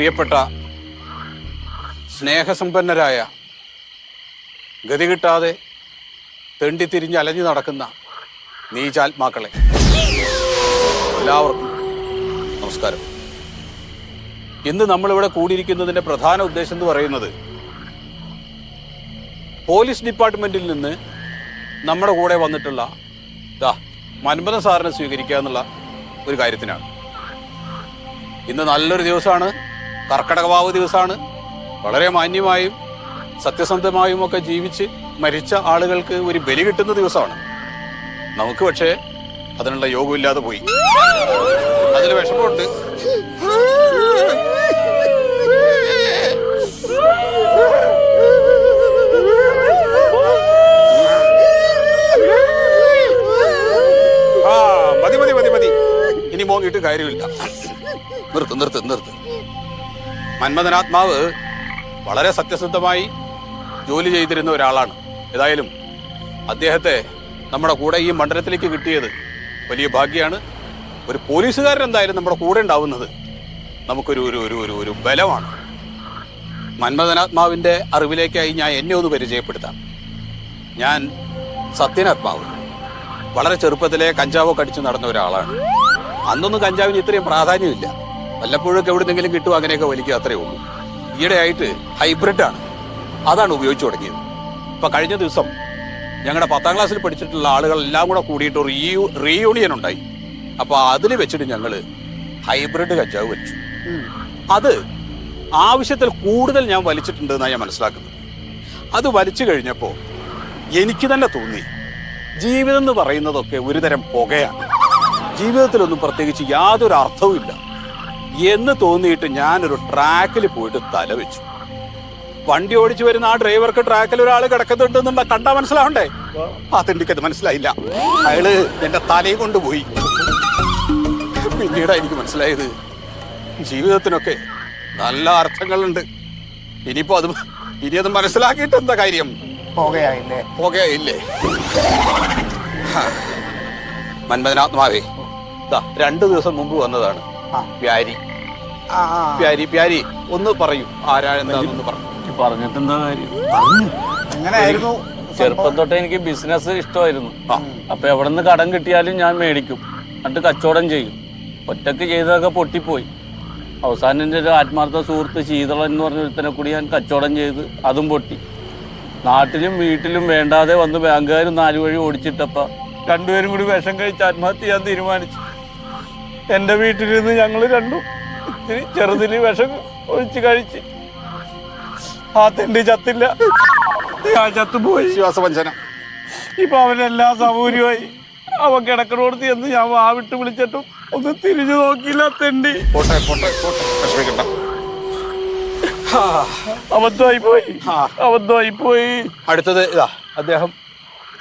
പ്രിയപ്പെട്ട സ്നേഹസമ്പന്നരായ ഗതി കിട്ടാതെ തെണ്ടിത്തിരിഞ്ഞ് അലഞ്ഞു നടക്കുന്ന നീചാത്മാക്കളെ എല്ലാവർക്കും നമസ്കാരം. ഇന്ന് നമ്മളിവിടെ കൂടിയിരിക്കുന്നതിന്റെ പ്രധാന ഉദ്ദേശം എന്ന് പറയുന്നത് പോലീസ് ഡിപ്പാർട്ട്മെന്റിൽ നിന്ന് നമ്മുടെ കൂടെ വന്നിട്ടുള്ള ഇതാ മൻമത സാറിനെ സ്വീകരിക്കുക എന്നുള്ള ഒരു കാര്യത്തിനാണ്. ഇന്ന് നല്ലൊരു ദിവസമാണ്. കർക്കടകവാവ് ദിവസമാണ്. വളരെ മാന്യമായും സത്യസന്ധമായും ഒക്കെ ജീവിച്ച് മരിച്ച ആളുകൾക്ക് ഒരു ബലി കിട്ടുന്ന ദിവസമാണ്. നമുക്ക് പക്ഷേ അതിനുള്ള യോഗമില്ലാതെ പോയി. അതിൽ വിഷമമുണ്ട്. ആ മതി മതി മതി മതി. ഇനി മോങ്ങിട്ട് കാര്യമില്ല. നിർത്ത് നിർത്ത് നിർത്ത്. മന്മഥനാത്മാവ് വളരെ സത്യസന്ധമായി ജോലി ചെയ്തിരുന്ന ഒരാളാണ്. ഏതായാലും അദ്ദേഹത്തെ നമ്മുടെ കൂടെ ഈ മണ്ഡലത്തിലേക്ക് കിട്ടിയത് വലിയ ഭാഗ്യമാണ് ഒരു പോലീസുകാരൻ എന്തായാലും നമ്മുടെ കൂടെ ഉണ്ടാവുന്നത് നമുക്കൊരു ഒരു ഒരു ഒരു ഒരു ബലമാണ്. മന്മഥനാത്മാവിന്റെ അറിവിലേക്കായി ഞാൻ എന്നെ ഒന്ന് പരിചയപ്പെടുത്താം. ഞാൻ സത്യനാത്മാവ്. വളരെ ചെറുപ്പത്തിലെ കഞ്ചാവൊക്കെ അടിച്ച് നടന്ന ഒരാളാണ്. അന്നൊന്നും കഞ്ചാവിന് ഇത്രയും പ്രാധാന്യമില്ല. വല്ലപ്പോഴൊക്കെ എവിടുന്നെങ്കിലും കിട്ടും അങ്ങനെയൊക്കെ വലിക്കുക അത്രേ ഉള്ളൂ. ഈയിടെയായിട്ട് ഹൈബ്രിഡ് ആണ് അതാണ് ഉപയോഗിച്ചു തുടങ്ങിയത്. ഇപ്പൊ കഴിഞ്ഞ ദിവസം ഞങ്ങളുടെ പത്താം ക്ലാസ്സിൽ പഠിച്ചിട്ടുള്ള ആളുകളെല്ലാം കൂടെ കൂടിയിട്ട് ഒരു റീയു റീയൂണിയൻ ഉണ്ടായി. അപ്പൊ അതിൽ വെച്ചിട്ട് ഞങ്ങൾ ഹൈബ്രിഡ് കഞ്ചാവ് വലിച്ചു. അത് ആവശ്യത്തിൽ കൂടുതൽ ഞാൻ വലിച്ചിട്ടുണ്ട് എന്നാണ് ഞാൻ മനസ്സിലാക്കുന്നത്. അത് വലിച്ചു കഴിഞ്ഞപ്പോൾ എനിക്ക് തന്നെ തോന്നി ജീവിതം എന്ന് പറയുന്നതൊക്കെ ഒരുതരം പുകയാണ്. ജീവിതത്തിലൊന്നും പ്രത്യേകിച്ച് യാതൊരു അർത്ഥവുമില്ല. എന്ന് തോന്നിയിട്ട് ഞാനൊരു ട്രാക്കിൽ പോയിട്ട് തല വെച്ചു. വണ്ടി ഓടിച്ചു വരുന്ന ആ ഡ്രൈവർക്ക് ട്രാക്കിൽ ഒരാൾ കിടക്കുന്നുണ്ടെന്നുള്ള കണ്ടാ മനസ്സിലാവണ്ടേ? അതെനിക്കത് മനസ്സിലായില്ല. അയാൾ എന്റെ തലയും കൊണ്ടുപോയി. പിന്നീടാ എനിക്ക് മനസ്സിലായത് ജീവിതത്തിനൊക്കെ നല്ല അർത്ഥങ്ങളുണ്ട്. ഇനിയിപ്പോ അത് ഇനി അത് മനസ്സിലാക്കിയിട്ട് എന്താ കാര്യം? പോകയായില്ലേ? പുകയില്ലേ മന്മഥനാത്മാവേ രണ്ടു ദിവസം മുമ്പ് വന്നതാണ്. ആ. പ്യാരി. പ്യാരി പ്യാരി. ഒന്ന് പറയൂ ആരാ എന്താണെന്ന് പറഞ്ഞു പറഞ്ഞിട്ട് എന്താ കാര്യം? എങ്ങനെയായിരുന്നു ചെറുപ്പം തൊട്ടേ എനിക്ക് ബിസിനസ് ഇഷ്ടമായിരുന്നു. അപ്പൊ എവിടെ നിന്ന് കടം കിട്ടിയാലും ഞാൻ മേടിക്കും. എന്നിട്ട് കച്ചവടം ചെയ്യും. ഒറ്റയ്ക്ക് ചെയ്തതൊക്കെ പൊട്ടിപ്പോയി. അവസാനം എന്റെ ഒരു ആത്മാർത്ഥ സുഹൃത്ത് ശീതളൻ എന്ന് പറഞ്ഞ ഒരുത്തനെ കൂടി ഞാൻ കച്ചവടം ചെയ്ത് അതും പൊട്ടി. നാട്ടിലും വീട്ടിലും വേണ്ടാതെ വന്ന് ബാങ്കുകാരും നാലു വഴി ഓടിച്ചിട്ടപ്പ രണ്ടുപേരും കൂടി വിഷം കഴിച്ച് ആത്മഹത്യ ചെയ്യാൻ തീരുമാനിച്ചു. എന്റെ വീട്ടിലിരുന്ന് ഞങ്ങൾ രണ്ടും ഇത്തിരി ചെറുതിൽ വിഷം ഒഴിച്ച് കഴിച്ച്. ആ തെണ്ടി ചത്തില്ല. ആ ചത്തുപോയി. വിശ്വാസവഞ്ചന ഇപ്പൊ അവനെല്ലാ സൗകര്യമായി. അവ കിടക്കണോടത്ത് എന്ന് ഞാൻ ആ വിട്ട് വിളിച്ചിട്ടും ഒന്ന് തിരിഞ്ഞു നോക്കിയില്ല തെണ്ടി. പോട്ടെ പോട്ടെ പോട്ടെ. വിഷമിക്കണ്ട. ഹാ. അബദ്ധമായി പോയി ആ. അബദ്ധമായി പോയി അടുത്തത് ഇതാ അദ്ദേഹം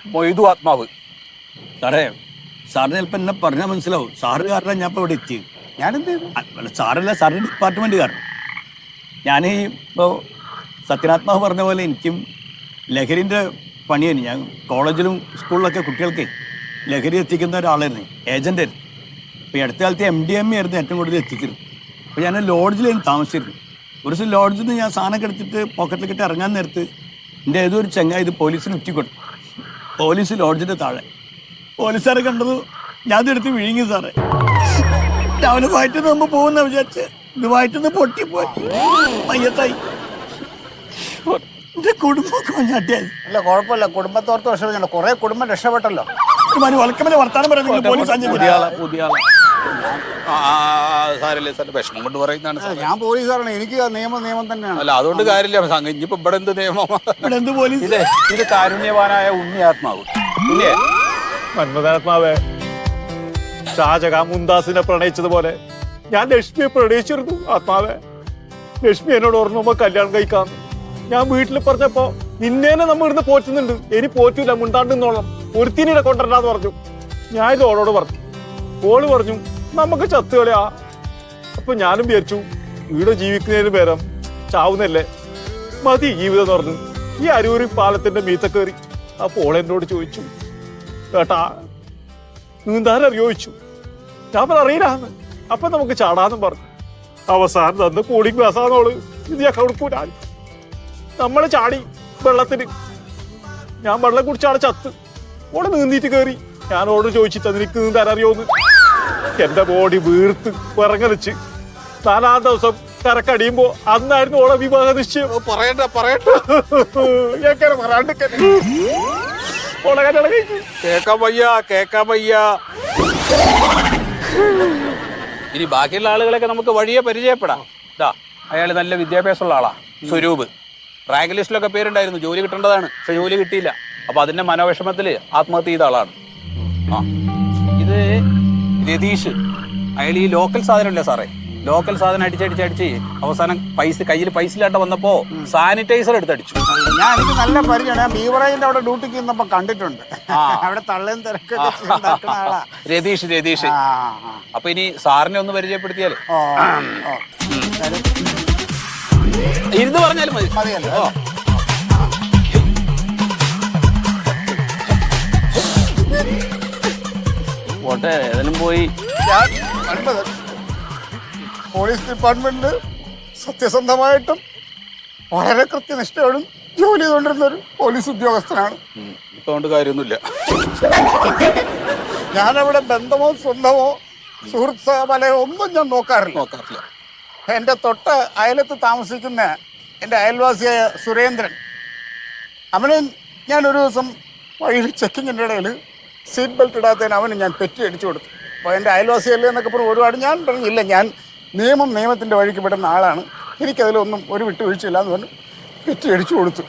മൊയ്തു ആത്മാവ്. സാറേ സാറിന് ചിലപ്പോൾ എന്നെ പറഞ്ഞാൽ മനസ്സിലാവും. സാറ് കാരണം ഞാൻ ഇപ്പോൾ ഇവിടെ എത്തി. ഞാനെന്ത്? സാറല്ല സാറിന്റെ ഡിപ്പാർട്ട്മെന്റ് കാരണം ഞാൻ ഇപ്പോൾ സത്യനാത്മാവ് പറഞ്ഞ പോലെ എനിക്കും ലഹരിന്റെ പണിയാണ്. ഞാൻ കോളേജിലും സ്കൂളിലൊക്കെ കുട്ടികൾക്ക് ലഹരി എത്തിക്കുന്ന ഒരാളായിരുന്നു. ഏജന്റായിരുന്നു ആയിരുന്നു. ഈ അടുത്ത കാലത്ത് എം ഡി എം എ ആയിരുന്നു ഏറ്റവും കൂടുതൽ എത്തിക്കരുത് അപ്പോൾ ഞാൻ ലോഡ്ജിലായിരുന്നു താമസിച്ചിരുന്നു ഒരു ദിവസം ലോഡ്ജിൽ നിന്ന് ഞാൻ സാധനമൊക്കെ എടുത്തിട്ട് പോക്കറ്റിലേക്കിട്ട് ഇറങ്ങാൻ നേരത്ത് എന്റെ ഏതോ ഒരു ചങ്ങ ഇത് പോലീസിന് ഉറ്റിക്കൊടുത്തു പോലീസ് ലോഡ്ജിന്റെ താഴെ. പോലീസുകാരെ കണ്ടത് ഞാൻ ഇതെടുത്ത് വിഴുങ്ങി സാറേ. രാവിലെ വയറ്റിൽ നമ്മ പോകുന്ന വിചാരിച്ച് ഇത് വയറ്റിൽ നിന്ന് പൊട്ടിപ്പോയി. മയ്യത്തായി എന്റെ കുടുംബമൊക്കെ മഞ്ഞാട്ടിയായി അല്ല കുഴപ്പമില്ല. കുടുംബത്തോർത്ത് വിഷമിക്കണ്ട കുറെ കുടുംബം രക്ഷപ്പെട്ടല്ലോ. ഒരുമാതിരി വർത്താനം പറയുന്നത് പോലീസ് അഞ്ചു പുതിയ ആളെ പുതിയ ആളെ. ആ സാരല്ലേ സാറിന്റെ വിഷമം കൊണ്ട് പറയുന്നതാണ് സാർ. ഞാൻ പോലീസാണ് എനിക്ക് ആ നിയമം നിയമം തന്നെയാണ്. അല്ല അതുകൊണ്ട് കാര്യമില്ല. സംഘം ഇനിയിപ്പോ ഇവിടെ എന്ത് നിയമം ഇവിടെ എന്ത് പോലീസ്? ഇത് ഇത് കാരുണ്യവാനായ ഉണ്ണി ആത്മാവ് ഉണ്ണിയെ മന്മഥാത്മാവേ ഷാജഹാൻ മുന്താസിനെ പ്രണയിച്ചതുപോലെ ഞാൻ ലക്ഷ്മിയെ പ്രണയിച്ചിരുന്നു ആത്മാവേ. ലക്ഷ്മി എന്നോട് ഓർമ്മ കല്യാണം കഴിക്കാം ഞാൻ വീട്ടിൽ പറഞ്ഞപ്പോ നിന്നേനെ നമ്മൾ ഇവിടുന്ന് പോറ്റുന്നുണ്ട്. ഇനി പോറ്റൂല മുണ്ടാണ്ടെന്നോളം ഒരുത്തിനിടെ കൊണ്ടുവരണ്ടാന്ന് പറഞ്ഞു. ഞാൻ ഇത് ഓളോട് പറഞ്ഞു. ഓൾ പറഞ്ഞു നമുക്ക് ചത്തുകളയാ അപ്പൊ ഞാനും വിചാരിച്ചു ഇവിടെ ജീവിക്കുന്നതിന് പേരം ചാവുന്നല്ലേ മതി ജീവിതം എന്ന് പറഞ്ഞു. ഈ അരൂരി പാലത്തിന്റെ മീത്ത കയറി. അപ്പോൾ എന്നോട് ചോദിച്ചു ഏട്ടാ നീന്താൻ അറിയോദിച്ചു ഞാൻ പറഞ്ഞു അറിയില്ലാന്ന് അപ്പൊ നമുക്ക് ചാടാന്നും പറഞ്ഞു. അവസാനം തന്ന് കൂളിംഗ് ഗ്ലാസ്സാന്നോൾ ഇത് ഞാൻ കൊടുക്കൂല നമ്മൾ ചാടി വെള്ളത്തിന്. ഞാൻ വെള്ളം കുടിച്ചാളെ ചത്ത്. ഓൾ നീന്തിട്ട് കയറി ഞാൻ ഓട് ചോദിച്ചിട്ട് നിനക്ക് നീന്താൻ അറിയോന്ന് എന്റെ ബോഡി വീർത്ത് വിറങ്ങലിച്ച്. നാലാം ദിവസം കരക്കടിയുമ്പോ അന്നായിരുന്നു ഓളെ വിവാഹ നിശ്ചയം. പറയണ്ട പറയണ്ട. ഞാൻ പറയാണ്ട് ഓളെ കല്യാണം കഴിച്ചു കേക്കാൻ വയ്യ കേക്കാൻ വയ്യ. ഇനി ബാക്കിയുള്ള ആളുകളൊക്കെ നമുക്ക് വഴിയെ പരിചയപ്പെടാം. ഇതാ അയാൾ നല്ല വിദ്യാഭ്യാസമുള്ള ആളാ സ്വരൂപ്. റാങ്ക് ലിസ്റ്റിലൊക്കെ പേരുണ്ടായിരുന്നു ജോലി കിട്ടേണ്ടതാണ് പക്ഷെ ജോലി കിട്ടിയില്ല. അപ്പൊ അതിന്റെ മനോവിഷമത്തിൽ ആത്മഹത്യ ചെയ്ത ആളാണ്. ആ ഇത് രതീഷ്. അയാൾ ഈ ലോക്കൽ സാധനമല്ലേ സാറേ? ലോക്കൽ സാധനം അടിച്ചടിച്ചടിച്ച് അവസാനം പൈസ കയ്യിൽ പൈസ ഇല്ലാണ്ട് വന്നപ്പോ സാനിറ്റൈസർ എടുത്തടിച്ചു. ഞാൻ എനിക്ക് നല്ല പരിചയമാണ്. ഞാൻ ബീവറേജിന്റെ അവിടെ ഡ്യൂട്ടിക്ക് ഇന്നപ്പോ കണ്ടിട്ടുണ്ട്. ആ. അവിടെ തള്ളയും തിരക്കൊക്കെ ഉണ്ടാക്കുന്ന ആളാ. രതീഷ് രതീഷ്. അപ്പൊ ഇനി സാറിനെ ഒന്ന് പരിചയപ്പെടുത്തിയാലേ? ഇരുന്ന് പറഞ്ഞാലും മതി. മതിയല്ലോ. പോട്ടെ ഏതായാലും പോയി. ഞാൻ പോലീസ് ഡിപ്പാർട്ട്മെന്റ് സത്യസന്ധമായിട്ടും വളരെ കൃത്യനിഷ്ഠയോടും ജോലി ചെയ്തുകൊണ്ടിരുന്ന ഒരു പോലീസ് ഉദ്യോഗസ്ഥനാണ്. അതുകൊണ്ട് കാര്യമൊന്നുമില്ല. ഞാനവിടെ ബന്ധമോ സ്വന്തമോ സുഹൃത്ത് സഹപാലയോ ഒന്നും ഞാൻ നോക്കാറില്ല. നോക്കാറില്ല. എന്റെ തൊട്ട് അയലത്ത് താമസിക്കുന്ന എന്റെ അയൽവാസിയായ സുരേന്ദ്രൻ അവന് ഒരു ദിവസം വഴിയിൽ ചെക്കിങ്ങിന്റെ ഇടയിൽ സീറ്റ് ബെൽറ്റ് ഇടാത്തതിന് അവന് ഞാൻ തെറ്റി അടിച്ചു കൊടുത്തു. അപ്പോൾ എന്റെ അയൽവാസിയല്ലേ എന്നൊക്കെ പറഞ്ഞു ഒരുപാട് ഞാൻ പറഞ്ഞില്ല. ഞാൻ നിയമം നിയമത്തിന്റെ വഴിക്ക് വിടുന്ന ആളാണ്. എനിക്കതിലൊന്നും ഒരു വിട്ടുവീഴ്ചയില്ല എന്ന് പറഞ്ഞു പെറ്റി അടിച്ചു കൊടുത്തു.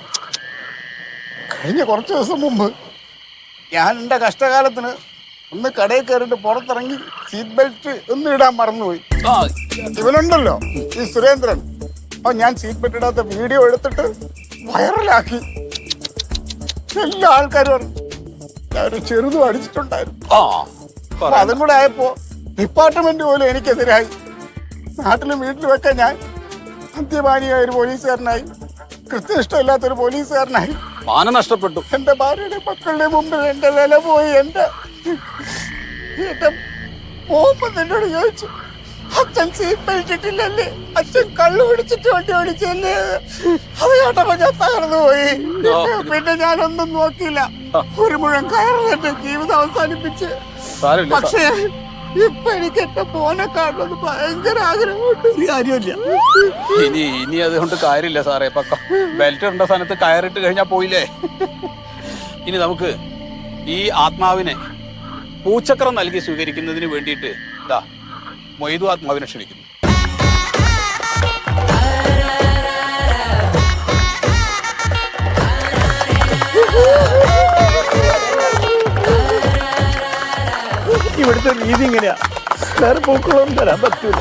കഴിഞ്ഞ കുറച്ച് ദിവസം മുമ്പ് ഞാൻ എന്റെ കഷ്ടകാലത്തിന് ഒന്ന് കടയിൽ കയറിയിട്ട് പുറത്തിറങ്ങി സീറ്റ് ബെൽറ്റ് ഒന്നും ഇടാൻ മറന്നുപോയി. ഇവനുണ്ടല്ലോ ഈ സുരേന്ദ്രൻ. അപ്പൊ ഞാൻ സീറ്റ് ബെൽറ്റ് ഇടാത്ത വീഡിയോ എടുത്തിട്ട് വൈറലാക്കി. എല്ലാ ആൾക്കാരും പറഞ്ഞു ചെറുതും അടിച്ചിട്ടുണ്ടായിരുന്നു. അതും കൂടെ ആയപ്പോ ഡിപ്പാർട്ട്മെന്റ് പോലും എനിക്കെതിരായി. നാട്ടിലും വീട്ടിലും ഒക്കെ ഞാൻ അന്ത്യമാനിയായ ഒരു പോലീസുകാരനായി കൃത്യനിഷ്ഠമില്ലാത്തൊരു പോലീസുകാരനായി. മാനം നഷ്ടപ്പെട്ടു. എന്റെ ഭാര്യയുടെ മക്കളുടെ മുമ്പിൽ എന്റെ നില പോയി എന്റെ എന്നോട് ചോദിച്ചു അച്ഛൻ സീറ്റ് ബെൽറ്റ് അച്ഛൻ കള്ളു പിടിച്ചിട്ട് വണ്ടി ഓടിച്ചല്ലേ അത് കേട്ടപ്പോ ഞാൻ തകർന്നു പോയി. പിന്നെ ഞാനൊന്നും നോക്കിയില്ല. ഒരു മുഴം കയറി എന്റെ ജീവിതം അവസാനിപ്പിച്ച്. പക്ഷേ ഇപ്പൊ എനിക്ക് എന്റെ മോനെ കാണുന്നത് ഭയങ്കര ആഗ്രഹമുണ്ട് കാര്യമില്ല ഇനി ഇനി അതുകൊണ്ട് കാര്യമില്ല സാറേ. പക്ക ബെൽറ്റ് ഉണ്ട സ്ഥാനത്ത് കയറിട്ട് കഴിഞ്ഞാൽ പോയില്ലേ? ഇനി നമുക്ക് ഈ ആത്മാവിനെ പൂച്ചക്രം നൽകി സ്വീകരിക്കുന്നതിന് വേണ്ടിയിട്ട് ഇതാ മൊയ്തു ആത്മാവിനെ ക്ഷണിക്കുന്നു. ഇവിടുത്തെ രീതി ഇങ്ങനെയാ. വേറെ പൂക്കളൊന്നും തരാൻ പറ്റൂല.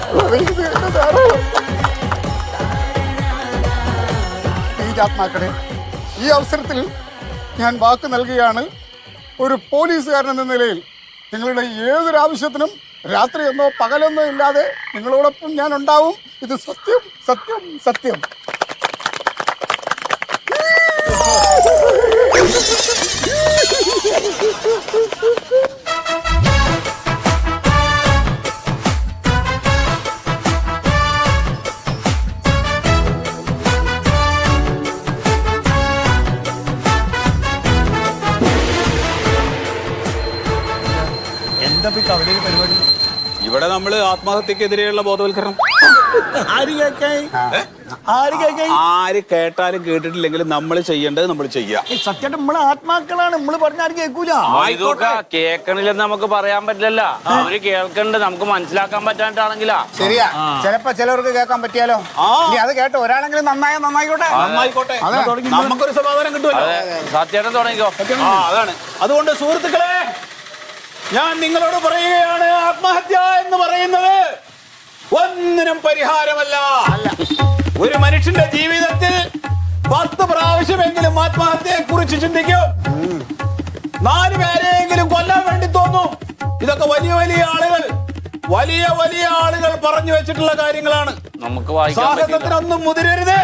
ഈ അവസരത്തിൽ ഞാൻ വാക്ക് നൽകുകയാണ്. ഒരു പോലീസുകാരൻ എന്ന നിലയിൽ നിങ്ങളുടെ ഏതൊരാവശ്യത്തിനും രാത്രി രാത്രിയെന്നോ പകലെന്നോ ഇല്ലാതെ നിങ്ങളോടൊപ്പം ഞാൻ ഉണ്ടാവും. ഇത് സത്യം സത്യം സത്യം. ആത്മഹത്യക്കെതിരെയുള്ള ബോധവൽക്കരണം. ആര് കേട്ടാലും കേട്ടിട്ടില്ലെങ്കിലും നമ്മൾ ചെയ്യേണ്ടത് നമ്മൾ ചെയ്യാം സത്യമായിട്ട് നമ്മളെ ആത്മാക്കളാണ്. നമ്മൾ പറഞ്ഞ ആരും കേൾക്കൂല. ഇതൊക്കെ കേൾക്കണില്ലെന്ന് നമുക്ക് പറയാൻ പറ്റില്ലല്ല. അവർ കേൾക്കണ്ട്. നമുക്ക് മനസ്സിലാക്കാൻ പറ്റാണ്ടാണെങ്കിലാ. ശരിയാ. ചിലപ്പോ ചിലവർക്ക് കേൾക്കാൻ പറ്റിയാലോ? ഇനി അത് കേട്ടോ ഒരാളെങ്കിലും നന്നായ നന്നായിക്കോട്ടെ. നന്നായിക്കോട്ടെ. നമുക്കൊരു സമാധാനം കിട്ടുമല്ലോ. സത്യേട്ടൻ തുടങ്ങിക്കോ. അതാണ്. അതുകൊണ്ട് സുഹൃത്തുക്കളെ ഞാൻ നിങ്ങളോട് പറയുകയാണ് ആത്മഹത്യ എന്ന് പറയുന്നത് ഒന്നിനും പരിഹാരമല്ല. ഒരു മനുഷ്യന്റെ ജീവിതത്തിൽ പത്ത് പ്രാവശ്യമെങ്കിലും ആത്മഹത്യയെ കുറിച്ച് ചിന്തിക്കും. നാല് പേരെയെങ്കിലും കൊല്ലാൻ വേണ്ടി തോന്നും. ഇതൊക്കെ വലിയ വലിയ ആളുകൾ വലിയ വലിയ ആളുകൾ പറഞ്ഞു വെച്ചിട്ടുള്ള കാര്യങ്ങളാണ്. നമുക്ക് സാഹസത്തിനൊന്നും മുതിരരുത്.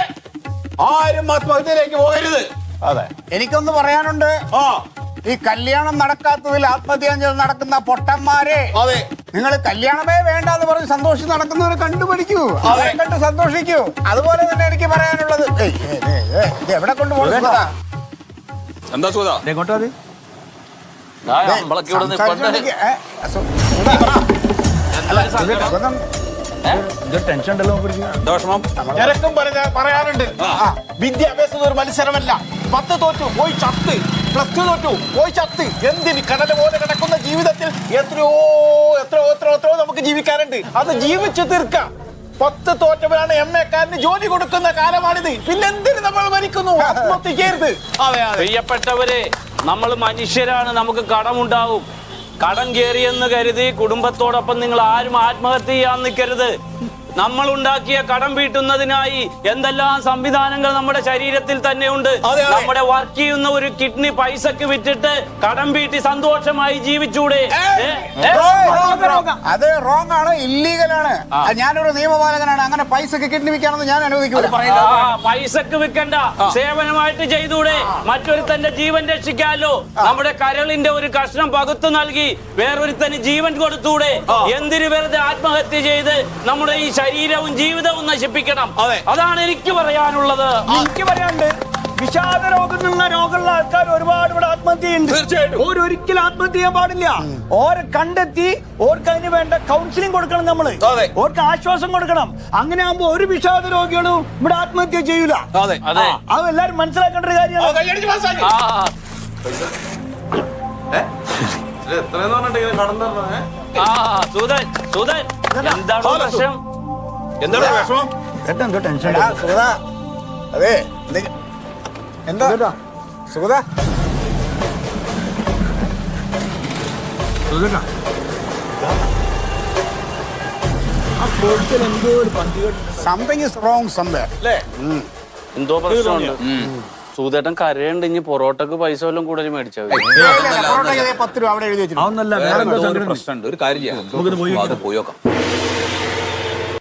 ആരും ആത്മഹത്യയിലേക്ക് പോകരുത്. അതെ. എനിക്കൊന്ന് പറയാനുണ്ട്. ആ. ഈ കല്യാണം നടക്കാത്തതിൽ ആത്മഹത്യ നടക്കുന്ന പൊട്ടന്മാരെ അതെ. നിങ്ങൾ കല്യാണമേ വേണ്ട എന്ന് പറഞ്ഞ് സന്തോഷിച്ച് നടക്കുന്നവരെ കണ്ടുപിടിക്കൂ. അവരെ കണ്ട് സന്തോഷിക്കൂ. അതുപോലെ തന്നെ എനിക്ക് പറയാനുള്ളത് ഏയ്, ഏയ്, ഏയ്, ഏയ്, ഇത് എവിടെ കൊണ്ടുപോകും എന്താ എങ്ങോട്ടാ ടെൻഷൻ ഉണ്ടല്ലോ വിഷമം? പറഞ്ഞ- പറയാനുണ്ട് വിദ്യാഭ്യാസം ഒരു മത്സരമല്ല. പത്ത് തോറ്റു പോയി ചത്ത്. പ്ലസ് ടു തൊട്ടു പോയി ചത്ത്. എന്തിന്? കടല പോലെ കിടക്കുന്ന ജീവിതത്തിൽ എത്രയോ എത്രയോ എത്രയോ എത്രയോ നമുക്ക് ജീവിക്കാനുണ്ട്. അത് ജീവിച്ചു തീർക്കാം. പത്ത് തോറ്റവരാണ് എം എക്കാരന് ജോലി കൊടുക്കുന്ന കാലമാണിത്. പിന്നെ എന്തിന് നമ്മൾ മരിക്കുന്നു? ആത്മഹത്യ ചെയ്യരുത്. പ്രിയപ്പെട്ടവരെ നമ്മൾ മനുഷ്യരാണ്. നമുക്ക് കടമുണ്ടാവും. കടം കയറിയെന്ന് കരുതി കുടുംബത്തോടൊപ്പം നിങ്ങൾ ആരും ആത്മഹത്യ ചെയ്യാൻ നിൽക്കരുത്. നമ്മൾ ഉണ്ടാക്കിയ കടം വീട്ടുന്നതിനായി എന്തെല്ലാം സംവിധാനങ്ങൾ നമ്മുടെ ശരീരത്തിൽ തന്നെ ഉണ്ട്. നമ്മുടെ വർക്ക് ചെയ്യുന്ന ഒരു കിഡ്നി പൈസക്ക് വിറ്റിട്ട് കടം വീട്ടി സന്തോഷമായി ജീവിച്ചൂടെ? അത് റോങ് ആണ് ഇല്ലീഗൽ ആണ്. ഞാനൊരു നിയമപാലകനാണ് അങ്ങനെ പൈസക്ക് കിഡ്നി വിൽക്കാണെന്ന് ഞാൻ അനുവദിക്കില്ല പൈസക്ക് വിൽക്കണ്ട സേവനമായിട്ട് ചെയ്തൂടെ? മറ്റൊരുത്തന്റെ ജീവൻ രക്ഷിക്കാലോ? നമ്മുടെ കരളിന്റെ ഒരു കഷ്ണം പകുത്തു നൽകി വേറൊരുത്തന് ജീവൻ കൊടുത്തൂടെ? എന്തിനു വെറുതെ ആത്മഹത്യ ചെയ്ത് നമ്മുടെ ഈ ശരീരവും ജീവിതവും നശിപ്പിക്കണം. അതെ. അതാണ് എനിക്ക് പറയാനുള്ളത്. എനിക്ക് പറയാണ്ട് വിഷാദ രോഗം എന്നുള്ള രോഗമുള്ള ആൾക്കാർ ഒരുപാട് ഇവിടെ ആത്മഹത്യ തീർച്ചയായിട്ടും. ഒരിക്കലും ആത്മഹത്യ ചെയ്യാൻ പാടില്ല. ഓരെ കണ്ടെത്തി ഓർക്ക് അതിന് വേണ്ട കൗൺസിലിംഗ് കൊടുക്കണം നമ്മൾ. അതെ. ഓർക്ക് ആശ്വാസം കൊടുക്കണം. അങ്ങനെ ആകുമ്പോ ഒരു വിഷാദ രോഗികളും ഇവിടെ ആത്മഹത്യ ചെയ്യൂല. അതെ. എല്ലാരും മനസ്സിലാക്കേണ്ട ഒരു കാര്യമാണ്. എന്താണ് പ്രശ്നം? എന്താണ് വിഷമം? എന്തോ ടെൻഷൻ എടാ, സുഗത. അതെ എന്തെ- എന്താ സുഗത പ്രശ്നമുണ്ട്. സൂതേട്ടൻ കരയുണ്ട് ഇനി പൊറോട്ടക്ക് പൈസ വല്ലതും കൂടുതൽ മേടിച്ചാൽ പൊറോട്ടയ്ക്ക് ദേ രൂപ അവിടെ എഴുതി വെച്ചിട്ടുണ്ട്. അതൊന്നല്ല വേറെ വേറെ എന്തോ എന്തോ ഒരു കാര്യം ചെയ്യാം.